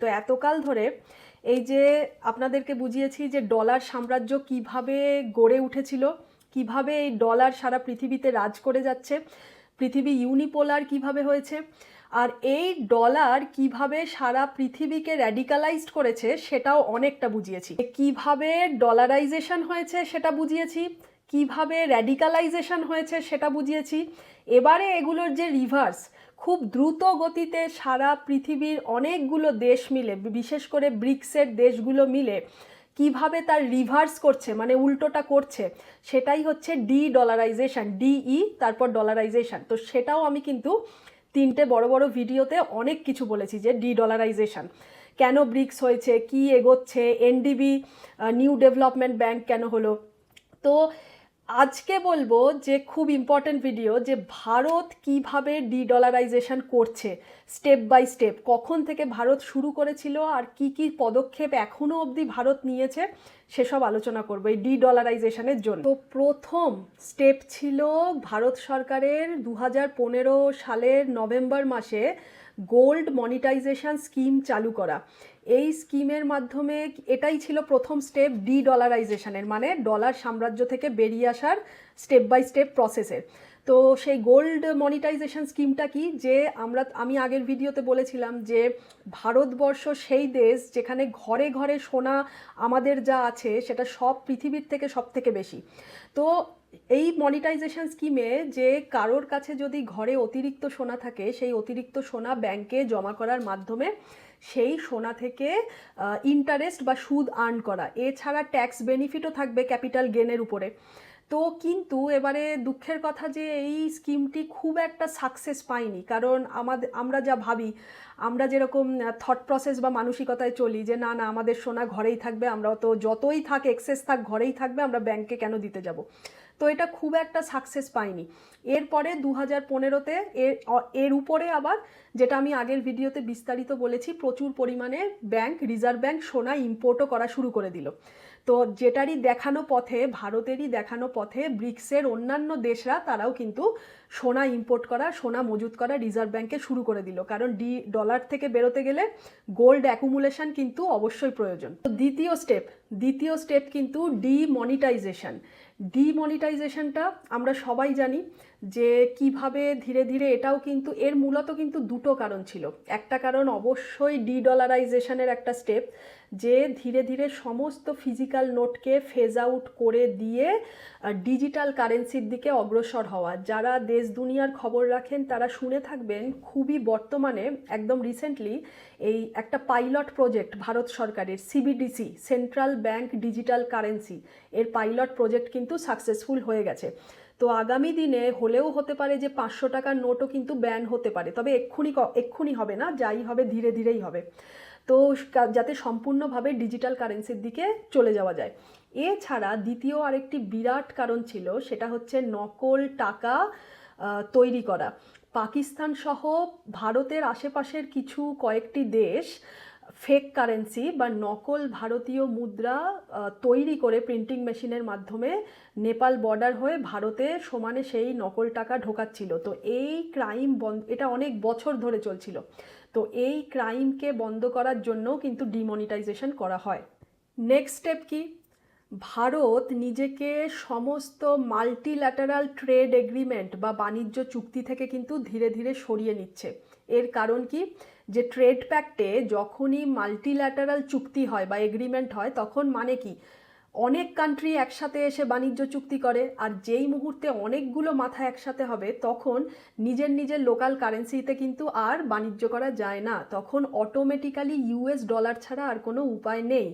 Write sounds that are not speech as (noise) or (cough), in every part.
তো এতকাল ধরে এই যে আপনাদেরকে বুঝিয়েছি যে ডলার সাম্রাজ্য কীভাবে গড়ে উঠেছিল, কীভাবে এই ডলার সারা পৃথিবীতে রাজ করে যাচ্ছে, পৃথিবী ইউনিপোলার কীভাবে হয়েছে, আর এই ডলার কীভাবে সারা পৃথিবীকে র্যাডিকালাইজড করেছে সেটাও অনেকটা বুঝিয়েছি। কীভাবে ডলারাইজেশন হয়েছে সেটা বুঝিয়েছি কীভাবে র্যাডিকালাইজেশন হয়েছে সেটা বুঝিয়েছি। এবারে এগুলোর যে রিভার্স খুব দ্রুত গতিতে সারা পৃথিবীর অনেকগুলো দেশ মিলে, বিশেষ করে ব্রিক্সের দেশগুলো মিলে, কীভাবে তার রিভার্স করছে মানে উল্টোটা করছে, সেটাই হচ্ছে ডি ডলারাইজেশন ডিই তারপর ডলারাইজেশন তো সেটাও আমি কিন্তু তিনটে বড় বড় ভিডিওতে অনেক কিছু বলেছি যে ডি ডলারাইজেশন কেন ব্রিক্স হয়েছে, কি এগোচ্ছে এনডিবি নিউ ডেভেলপমেন্ট ব্যাংক কেন হলো? তো আজকে বলব যে খুব ইম্পর্ট্যান্ট ভিডিও যে ভারত কীভাবে ডি ডলারাইজেশন করছে স্টেপ বাই স্টেপ কখন থেকে ভারত শুরু করেছিল আর কি কি পদক্ষেপ এখনও অবধি ভারত নিয়েছে, সেসব আলোচনা করব এই ডি ডলারাইজেশনের জন্য। তো প্রথম স্টেপ ছিল ভারত সরকারের দু হাজার পনেরো সালের নভেম্বর মাসে গোল্ড মনিটাইজেশন স্কিম চালু করা। এই স্কিমের মাধ্যমে এটাই ছিল প্রথম স্টেপ ডি ডলারাইজেশনের মানে ডলার সাম্রাজ্য থেকে বেরিয়ে আসার স্টেপ বাই স্টেপ প্রসেসের। তো সেই গোল্ড মনিটাইজেশন স্কিমটা কি? যে আমরা, আমি আগের ভিডিওতে বলেছিলাম যে ভারতবর্ষ সেই দেশ যেখানে ঘরে ঘরে সোনা আমাদের যা আছে সেটা সব পৃথিবীর থেকে সব থেকে বেশি। তো এই মনিটাইজেশন স্কিমে যে কারোর কাছে যদি ঘরে অতিরিক্ত সোনা থাকে, সেই অতিরিক্ত সোনা ব্যাংকে জমা করার মাধ্যমে সেই সোনা থেকে ইন্টারেস্ট বা সুদ আর্ন করা। এছাড়া ট্যাক্স বেনিফিটও থাকবে ক্যাপিটাল গেনের উপরে। তো কিন্তু এবারে দুঃখের কথা যে এই স্কিমটি খুব একটা সাকসেস পাইনি কারণ আমাদের আমরা যা ভাবি, আমরা যেরকম থট প্রসেস বা মানসিকতায় চলি যে, না না, আমাদের সোনা ঘরেই থাকবে, আমরা তো যতই থাক এক্সেস থাক, ঘরেই থাকবে, আমরা ব্যাংকে কেন দিতে যাব? তো এটা খুব একটা সাকসেস পায়নি এরপরে দু হাজার পনেরোতে এর এর উপরে আবার যেটা আমি আগের ভিডিওতে বিস্তারিত বলেছি, প্রচুর পরিমাণে ব্যাংক রিজার্ভ ব্যাংক সোনা ইম্পোর্টও করা শুরু করে দিল। তো যেটারই দেখানো পথে, ভারতেরই দেখানো পথে ব্রিক্সের অন্যান্য দেশরা তারাও কিন্তু সোনা ইম্পোর্ট করা, সোনা মজুত করা রিজার্ভ ব্যাংকে শুরু করে দিল। কারণ ডি ডলার থেকে বেরোতে গেলে গোল্ড অ্যাকুমুলেশন কিন্তু অবশ্যই প্রয়োজন। তো দ্বিতীয় স্টেপ দ্বিতীয় স্টেপ কিন্তু ডিমনিটাইজেশন ডিমনিটাইজেশনটা আমরা সবাই জানি যে কীভাবে ধীরে ধীরে এটাও কিন্তু, এর মূলত কিন্তু দুটো কারণ ছিল। একটা কারণ অবশ্যই ডি ডলারাইজেশনের একটা স্টেপ যে ধীরে ধীরে সমস্ত ফিজিক্যাল নোটকে ফেজ আউট করে দিয়ে ডিজিটাল কারেন্সির দিকে অগ্রসর হওয়া। যারা দেশ দুনিয়ার খবর রাখেন, তারা শুনে থাকবেন খুবই বর্তমানে, একদম রিসেন্টলি এই একটা পাইলট প্রজেক্ট ভারত সরকারের CBDC central bank digital currency এর পাইলট প্রজেক্ট কিন্তু সাকসেসফুল হয়ে গেছে। তো আগামী দিনে হলেও হতে পারে যে পাঁচশো টাকার নোটও কিন্তু ব্যান হতে পারে। তবে এক্ষুনি এক্ষুনি হবে না, যাই হবে, ধীরে ধীরেই হবে। তো যাতে সম্পূর্ণভাবে ডিজিটাল কারেন্সির দিকে চলে যাওয়া যায়। এছাড়া দ্বিতীয় আরেকটি বিরাট কারণ ছিল, সেটা হচ্ছে নকল টাকা তৈরি করা। পাকিস্তান সহ ভারতের আশেপাশের কিছু কয়েকটি দেশ ফেক কারেন্সি বা নকল ভারতীয় মুদ্রা তৈরি করে প্রিন্টিং মেশিনের মাধ্যমে নেপাল বর্ডার হয়ে ভারতে সমানে সেই নকল টাকা ঢোকাচ্ছিল। তো এই ক্রাইম বন্ধ এটা অনেক বছর ধরে চলছিল। তো এই ক্রাইমকে বন্ধ করার জন্যও কিন্তু ডিমনিটাইজেশন করা হয়। নেক্সট স্টেপ কি? ভারত নিজেকে সমস্ত মাল্টিল্যাটারাল ট্রেড এগ্রিমেন্ট বা বাণিজ্য চুক্তি থেকে কিন্তু ধীরে ধীরে সরিয়ে নিচ্ছে। এর কারণ কি? যে ট্রেড প্যাক্টে যখনই মাল্টিল্যাটারাল চুক্তি হয় বা এগ্রিমেন্ট হয়, তখন মানে কি? অনেক কান্ট্রি একসাথে এসে বাণিজ্য চুক্তি করে, আর যেই মুহূর্তে অনেকগুলো মাথা একসাথে হবে, তখন নিজের নিজের লোকাল কারেন্সিতে কিন্তু আর বাণিজ্য করা যায় না। তখন অটোমেটিক্যালি ইউএস ডলার ছাড়া আর কোনো উপায় নেই।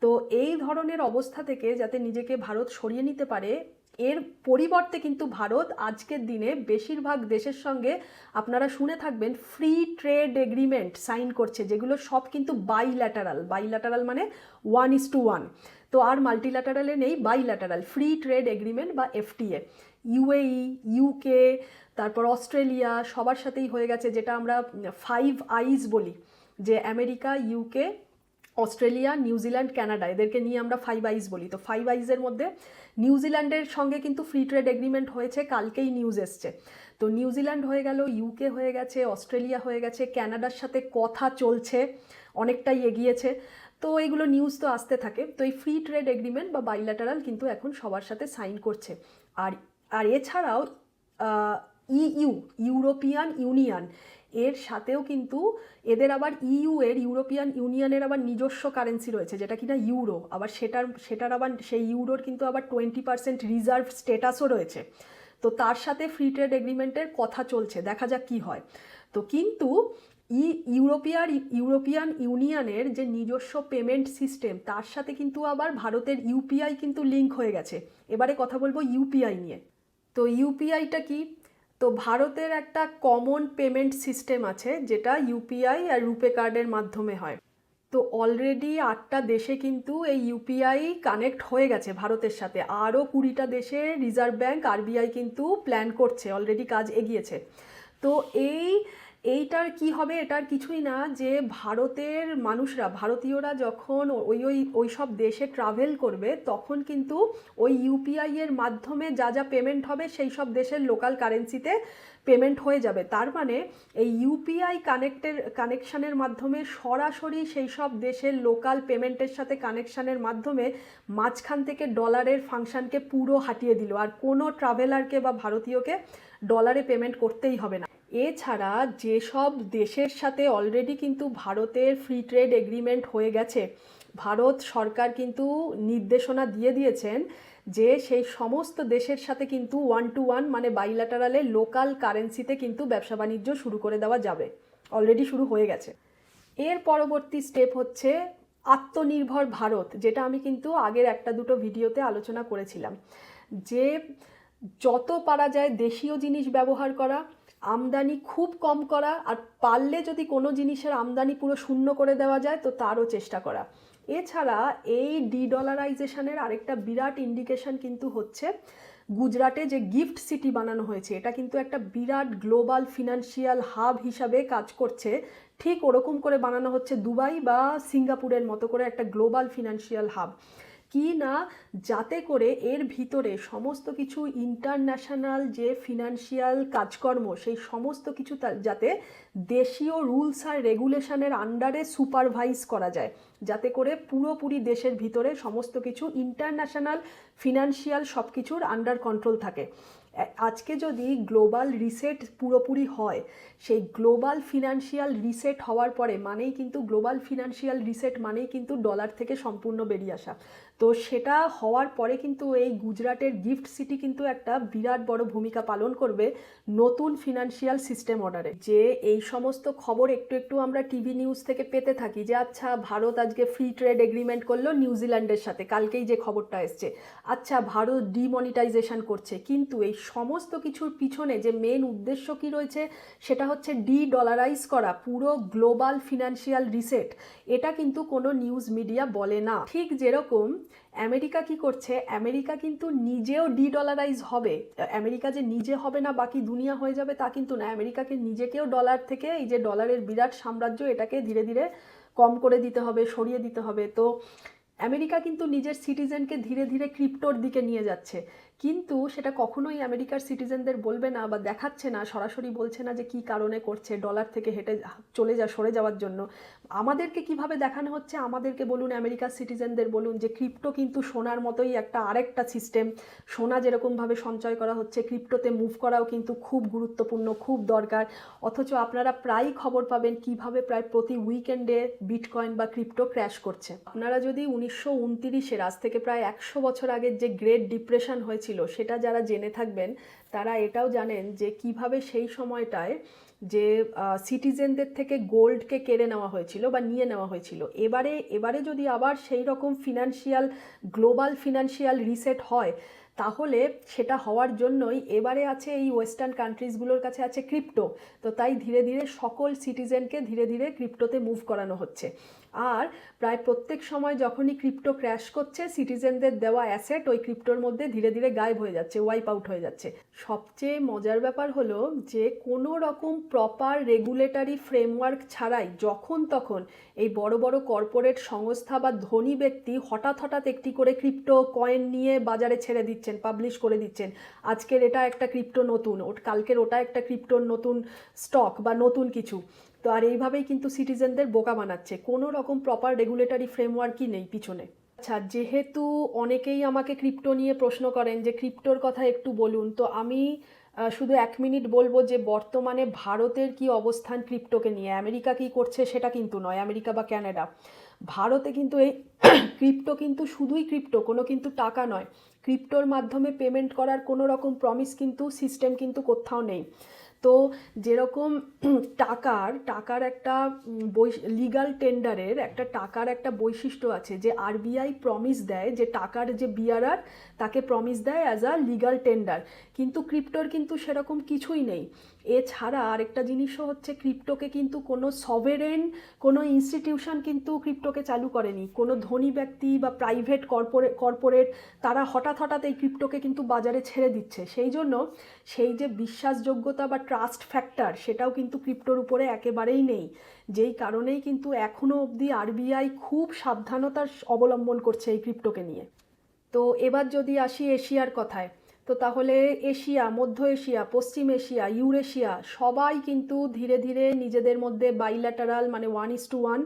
তো এই ধরনের অবস্থা থেকে যাতে নিজেকে ভারত সরিয়ে নিতে পারে এর পরিবর্তে কিন্তু ভারত আজকের দিনে বেশিরভাগ দেশের সঙ্গে আপনারা শুনে থাকবেন ফ্রি ট্রেড এগ্রিমেন্ট সাইন করছে, যেগুলো সব কিন্তু বাইল্যাটারাল বাইল্যাটারাল মানে ওয়ান ইস টু ওয়ান তো আর মাল্টিল্যাটারালে নেই বাইল্যাটারাল ফ্রি ট্রেড এগ্রিমেন্ট বা এফটিএ ইউএই ইউকে তারপর অস্ট্রেলিয়া সবার সাথেই হয়ে গেছে, যেটা আমরা ফাইভ আইজ বলি, যে America UK Australia New Zealand Canada এদেরকে নিয়ে আমরা ফাইভ আইজ বলি। তো ফাইভ আইজের মধ্যে নিউজিল্যান্ডের সঙ্গে কিন্তু ফ্রি ট্রেড এগ্রিমেন্ট হয়েছে, কালকেই নিউজ এসছে। তো নিউজিল্যান্ড হয়ে গেল ইউকে হয়ে গেছে, অস্ট্রেলিয়া হয়ে গেছে ক্যানাডার সাথে কথা চলছে, অনেকটাই এগিয়েছে। তো এইগুলো নিউজ তো আসতে থাকে। তো এই ফ্রি ট্রেড এগ্রিমেন্ট বা বাইল্যাটারাল কিন্তু এখন সবার সাথে সাইন করছে। আর আর এছাড়াও ইইউ ইউরোপিয়ান ইউনিয়ন এর সাথেও কিন্তু এদের আবার ইইউ এর ইউরোপিয়ান ইউনিয়নের আবার নিজস্ব কারেন্সি রয়েছে, যেটা কিনা ইউরো আবার সেটার সেটার আবার, সেই ইউরোর কিন্তু আবার টোয়েন্টি পার্সেন্ট রিজার্ভ স্টেটাসও রয়েছে। তো তার সাথে ফ্রি ট্রেড এগ্রিমেন্টের কথা চলছে, দেখা যাক কি হয়। তো কিন্তু ই ইউরোপিয়ার ইউরোপিয়ান ইউনিয়নের যে নিজস্ব পেমেন্ট সিস্টেম তার সাথে কিন্তু আবার ভারতের ইউপিআই কিন্তু লিঙ্ক হয়ে গেছে। এবারে কথা বলব ইউপিআই নিয়ে। তো ইউপিআইটা কি? তো ভারতের একটা কমন পেমেন্ট সিস্টেম আছে, যেটা ইউপিআই আর রুপে কার্ডের মাধ্যমে হয়। তো অলরেডি আটটা দেশে কিন্তু এই ইউপিআই কানেক্ট হয়ে গেছে ভারতের সাথে। আরও কুড়িটা দেশে রিজার্ভ ব্যাঙ্ক আরবিআই কিন্তু প্ল্যান করছে অলরেডি কাজ এগিয়েছে। তো এই এইটার কি হবে এটার কিছুই না, যে ভারতের মানুষরা, ভারতীয়রা যখন ওই ওই ওই সব দেশে ট্রাভেল করবে, তখন কিন্তু ওই ইউপিআই এর মাধ্যমে যা যা পেমেন্ট হবে, সেই সব দেশের লোকাল কারেন্সিতে পেমেন্ট হয়ে যাবে। তার মানে এই ইউপিআই কানেক্টের কানেকশানের মাধ্যমে সরাসরি সেই সব দেশের লোকাল পেমেন্টের সাথে কানেকশানের মাধ্যমে মাঝখান থেকে ডলারের ফাংশনকে পুরো হাটিয়ে দিল। আর কোনো ট্রাভেলারকে বা ভারতীয়কে ডলারে পেমেন্ট করতেই হবে না। এছাড়া যেসব দেশের সাথে অলরেডি কিন্তু ভারতের ফ্রি ট্রেড এগ্রিমেন্ট হয়ে গেছে, ভারত সরকার কিন্তু নির্দেশনা দিয়ে দিয়েছেন যে সেই সমস্ত দেশের সাথে কিন্তু ওয়ান টু ওয়ান মানে বাইল্যাটারালে লোকাল কারেন্সিতে কিন্তু ব্যবসা বাণিজ্য শুরু করে দেওয়া যাবে অলরেডি শুরু হয়ে গেছে। এর পরবর্তী স্টেপ হচ্ছে আত্মনির্ভর ভারত, যেটা আমি কিন্তু আগের একটা দুটো ভিডিওতে আলোচনা করেছিলাম। যে যত পারা যায় দেশীয় জিনিস ব্যবহার করা আমদানি খুব কম করা আর পারলে যদি কোনো জিনিসের আমদানি পুরো শূন্য করে দেওয়া যায়, তো তারও চেষ্টা করা। এছাড়া এই ডিডলারাইজেশনের আরেকটা বিরাট ইন্ডিকেশন কিন্তু হচ্ছে গুজরাটে যে গিফট সিটি বানানো হয়েছে। এটা কিন্তু একটা বিরাট গ্লোবাল ফিনান্সিয়াল হাব হিসাবে কাজ করছে। ঠিক ওরকম করে বানানো হচ্ছে দুবাই বা সিঙ্গাপুরের মতো করে একটা গ্লোবাল ফিনান্সিয়াল হাব কি না যাতে করে এর ভিতরে সমস্ত কিছু ইন্টারন্যাশনাল যে ফিনান্সিয়াল কাজকর্ম, সেই সমস্ত কিছু যাতে দেশীয় রুলস আর রেগুলেশনের আন্ডারে সুপারভাইজ করা যায়। যাতে করে পুরোপুরি দেশের ভিতরে সমস্ত কিছু ইন্টারন্যাশনাল ফিনান্সিয়াল সব কিছুর আন্ডার কন্ট্রোল থাকে আজকে যদি গ্লোবাল রিসেট পুরোপুরি হয়, সেই গ্লোবাল ফিনান্সিয়াল রিসেট হওয়ার পরে মানেই কিন্তু গ্লোবাল ফিনান্সিয়াল রিসেট মানেই কিন্তু ডলার থেকে সম্পূর্ণ বেরিয়ে আসা। তো সেটা হওয়ার পরে কিন্তু এই গুজরাটের গিফট সিটি কিন্তু একটা বিরাট বড় ভূমিকা পালন করবে নতুন ফিনান্সিয়াল সিস্টেম অর্ডারে যে এই সমস্ত খবর একটু একটু আমরা টিভি নিউজ থেকে পেতে থাকি যে আচ্ছা ভারত আজকে ফ্রি ট্রেড এগ্রিমেন্ট করল নিউজিল্যান্ডের সাথে, কালকেই যে খবরটা এসছে। আচ্ছা ভারত ডিমনিটাইজেশন করছে, কিন্তু এই সমস্ত কিছুর পিছনে যে মেন উদ্দেশ্য কি রয়েছে, সেটা হচ্ছে ডি ডলারাইজ করা, পুরো গ্লোবাল ফিনান্সিয়াল রিসেট এটা কিন্তু কোনো নিউজ মিডিয়া বলে না। ঠিক যেরকম আমেরিকা কি করছে? আমেরিকা কিন্তু নিজেও ডি ডলারাইজ হবে। আমেরিকা যে নিজে হবে না, বাকি দুনিয়া হয়ে যাবে তা কিন্তু না। আমেরিকাকে নিজেকেও ডলার থেকে এই যে ডলারের বিরাট সাম্রাজ্য এটাকে ধীরে ধীরে কম করে দিতে হবে, সরিয়ে দিতে হবে। তো আমেরিকা কিন্তু নিজের সিটিজেনকে ধীরে ধীরে ক্রিপ্টোর দিকে নিয়ে যাচ্ছে। কিন্তু সেটা কখনোই আমেরিকার সিটিজেনদের বলবে না বা দেখাচ্ছে না, সরাসরি বলছে না যে কি কারণে করছে ডলার থেকে হেঁটে চলে যা, সরে যাওয়ার জন্য। আমাদেরকে কীভাবে দেখানো হচ্ছে? আমাদেরকে বলুন, আমেরিকার সিটিজেনদের বলুন যে ক্রিপ্টো কিন্তু সোনার মতোই একটা আরেকটা সিস্টেম সোনা যেরকমভাবে সঞ্চয় করা হচ্ছে ক্রিপ্টোতে মুভ করাও কিন্তু খুব গুরুত্বপূর্ণ, খুব দরকার। অথচ আপনারা প্রায়ই খবর পাবেন কীভাবে প্রায় প্রতি উইকেন্ডে বিটকয়েন বা ক্রিপ্টো ক্র্যাশ করছে। আপনারা যদি উনিশশো উনতিরিশের আজ থেকে প্রায় একশো বছর আগের যে গ্রেট ডিপ্রেশন হয়েছিল ছিল, সেটা যারা জেনে থাকবেন, তারা এটাও জানেন যে কীভাবে সেই সময়টায় যে সিটিজেনদের থেকে গোল্ডকে কেড়ে নেওয়া হয়েছিল বা নিয়ে নেওয়া হয়েছিল। এবারে এবারে যদি আবার সেই রকম ফিনান্সিয়াল গ্লোবাল ফিনান্সিয়াল রিসেট হয় তাহলে সেটা হওয়ার জন্যই এবারে আছে এই ওয়েস্টার্ন কান্ট্রিজগুলোর কাছে আছে ক্রিপ্টো তো তাই ধীরে ধীরে সকল সিটিজেনকে ধীরে ধীরে ক্রিপ্টোতে মুভ করানো হচ্ছে। আর প্রায় প্রত্যেক সময় যখনই ক্রিপ্টো ক্র্যাশ করছে সিটিজেনদের দেওয়া অ্যাসেট ওই ক্রিপ্টোর মধ্যে ধীরে ধীরে গায়েব হয়ে যাচ্ছে ওয়াইপ আউট হয়ে যাচ্ছে। সবচেয়ে মজার ব্যাপার হলো যে কোনো রকম প্রপার রেগুলেটরি ফ্রেমওয়ার্ক ছাড়াই যখন তখন এই বড় বড় কর্পোরেট সংস্থা বা ধনী ব্যক্তি হঠাৎ হঠাৎ একটি করে ক্রিপ্টো কয়েন নিয়ে বাজারে ছেড়ে দিচ্ছেন পাবলিশ করে দিচ্ছেন। আজকের এটা একটা ক্রিপ্টো নতুন, ওট, কালকের ওটা একটা ক্রিপ্টোর নতুন স্টক বা নতুন কিছু। তো আর এইভাবেই কিন্তু সিটিজেনদের বোকা বানাচ্ছে। কোনো রকম প্রপার রেগুলেটরি ফ্রেমওয়ার্কই নেই পিছনে। আচ্ছা যেহেতু অনেকেই আমাকে ক্রিপ্টো নিয়ে প্রশ্ন করেন যে ক্রিপ্টোর কথা একটু বলুন, তো আমি শুধু এক মিনিট বলব যে বর্তমানে ভারতের কি অবস্থান ক্রিপ্টোকে নিয়ে? আমেরিকা কি করছে সেটা কিন্তু নয়, আমেরিকা বা ক্যানাডা। ভারতে কিন্তু এই (clears throat) ক্রিপ্টো কিন্তু শুধুই ক্রিপ্টো কোনো কিন্তু টাকা নয়। ক্রিপ্টোর মাধ্যমে পেমেন্ট করার কোনো রকম প্রমিস কিন্তু সিস্টেম কিন্তু কোথাও নেই। তো যেরকম (clears throat) টাকার টাকার একটা বৈ লিগাল টেন্ডারের একটা টাকার একটা বৈশিষ্ট্য আছে যে আরবিআই প্রমিস দেয় যে টাকার যে বিয়ারার তাকে প্রমিস দেয় অ্যাজ আ লিগাল টেন্ডার কিন্তু ক্রিপ্টোর কিন্তু সেরকম কিছুই নেই। এছাড়া আরেকটা জিনিসও হচ্ছে ক্রিপ্টোকে কিন্তু কোনো সভেরেন কোনো ইনস্টিটিউশন কিন্তু ক্রিপ্টোকে চালু করেনি। কোনো ধনী ব্যক্তি বা প্রাইভেট কর্পোরেট কর্পোরেট তারা হঠাৎ হঠাৎ এই ক্রিপ্টোকে কিন্তু বাজারে ছেড়ে দিচ্ছে। সেই জন্য সেই যে বিশ্বাসযোগ্যতা বা ট্রাস্ট ফ্যাক্টর সেটাও কিন্তু ক্রিপ্টোর উপরে একেবারেই নেই। যেই কারণেই কিন্তু এখনও অবধি আরবিআই খুব সাবধানতার অবলম্বন করছে এই ক্রিপ্টোকে নিয়ে। তো এবার যদি আসি এশিয়ার কথায় তো তাহলে এশিয়া, মধ্য এশিয়া, পশ্চিম এশিয়া, ইউরেশিয়া, সবাই কিন্তু ধীরে ধীরে নিজেদের মধ্যে বাইল্যাটারাল মানে one is to one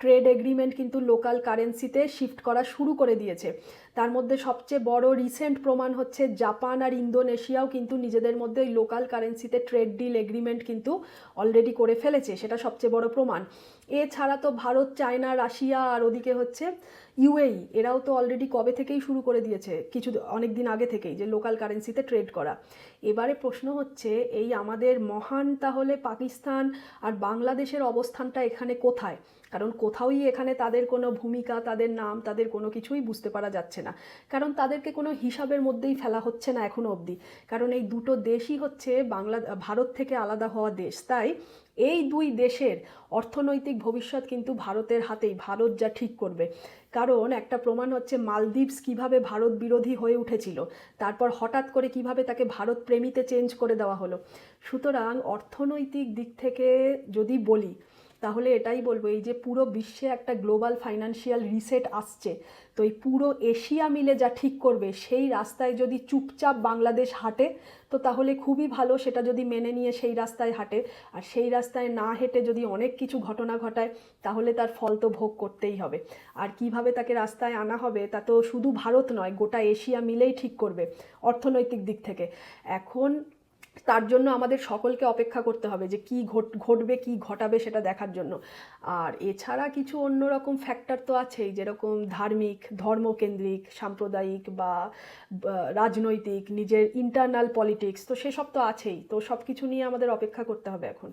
trade agreement কিন্তু লোকাল কারেন্সিতে শিফট করা শুরু করে দিয়েছে। তার মধ্যে সবচেয়ে বড় রিসেন্ট প্রমাণ হচ্ছে জাপান আর ইন্দোনেশিয়াও কিন্তু নিজেদের মধ্যে লোকাল কারেন্সিতে ট্রেড ডিল এগ্রিমেন্ট কিন্তু অলরেডি করে ফেলেছে, সেটা সবচেয়ে বড় প্রমাণ। এছাড়া তো ভারত, চায়না, রাশিয়া আর ওদিকে হচ্ছে ইউএই এরাও তো অলরেডি কবে থেকেই শুরু করে দিয়েছে, কিছু অনেক দিন আগে থেকেই যে লোকাল কারেন্সিতে ট্রেড করা। এবারে প্রশ্ন হচ্ছে, এই আমাদের মহান তাহলে পাকিস্তান আর বাংলাদেশের অবস্থানটা এখানে কোথায়? কারণ কোথাওই এখানে তাদের কোনো ভূমিকা, তাদের নাম, তাদের কোনো কিছুই বুঝতে পারা যাচ্ছে না। কারণ তাদেরকে কোনো হিসাবের মধ্যেই ফেলা হচ্ছে না এখনও অবধি। কারণ এই দুটো দেশই হচ্ছে বাংলা, ভারত থেকে আলাদা হওয়া দেশ। তাই এই দুই দেশের অর্থনৈতিক ভবিষ্যৎ কিন্তু ভারতের হাতেই, ভারত যা ঠিক করবে। কারণ একটা প্রমাণ হচ্ছে মালদ্বীপস কীভাবে ভারত বিরোধী হয়ে উঠেছিল। তারপর হঠাৎ করে কীভাবে তাকে ভারত প্রেমীতে চেঞ্জ করে দেওয়া হলো। সুতরাং অর্থনৈতিক দিক থেকে যদি বলি তাহলে এটাই বলব, এই যে পুরো বিশ্বে একটা গ্লোবাল ফাইন্যান্সিয়াল রিসেট আসছে, তো এই পুরো এশিয়া মিলে যা ঠিক করবে, সেই রাস্তায় যদি চুপচাপ বাংলাদেশ হাঁটে, তো তাহলে খুবই ভালো, সেটা যদি মেনে নিয়ে সেই রাস্তায় হাঁটে। আর সেই রাস্তায় না হেঁটে যদি অনেক কিছু ঘটনা ঘটায়, তাহলে তার ফল তো ভোগ করতেই হবে। আর কীভাবে তাকে রাস্তায় আনা হবে, তা তো শুধু ভারত নয়, গোটা এশিয়া মিলেই ঠিক করবে, অর্থনৈতিক দিক থেকে। এখন তার জন্য আমাদের সকলকে অপেক্ষা করতে হবে যে কী ঘট- ঘটবে, কী ঘটাবে সেটা দেখার জন্য। আর এছাড়া কিছু অন্য রকম ফ্যাক্টর তো আছেই, যেরকম ধার্মিক, ধর্মকেন্দ্রিক, সাম্প্রদায়িক বা রাজনৈতিক, নিজের ইন্টারনাল পলিটিক্স তো সেসব তো আছেই। তো সব কিছু নিয়ে আমাদের অপেক্ষা করতে হবে এখন।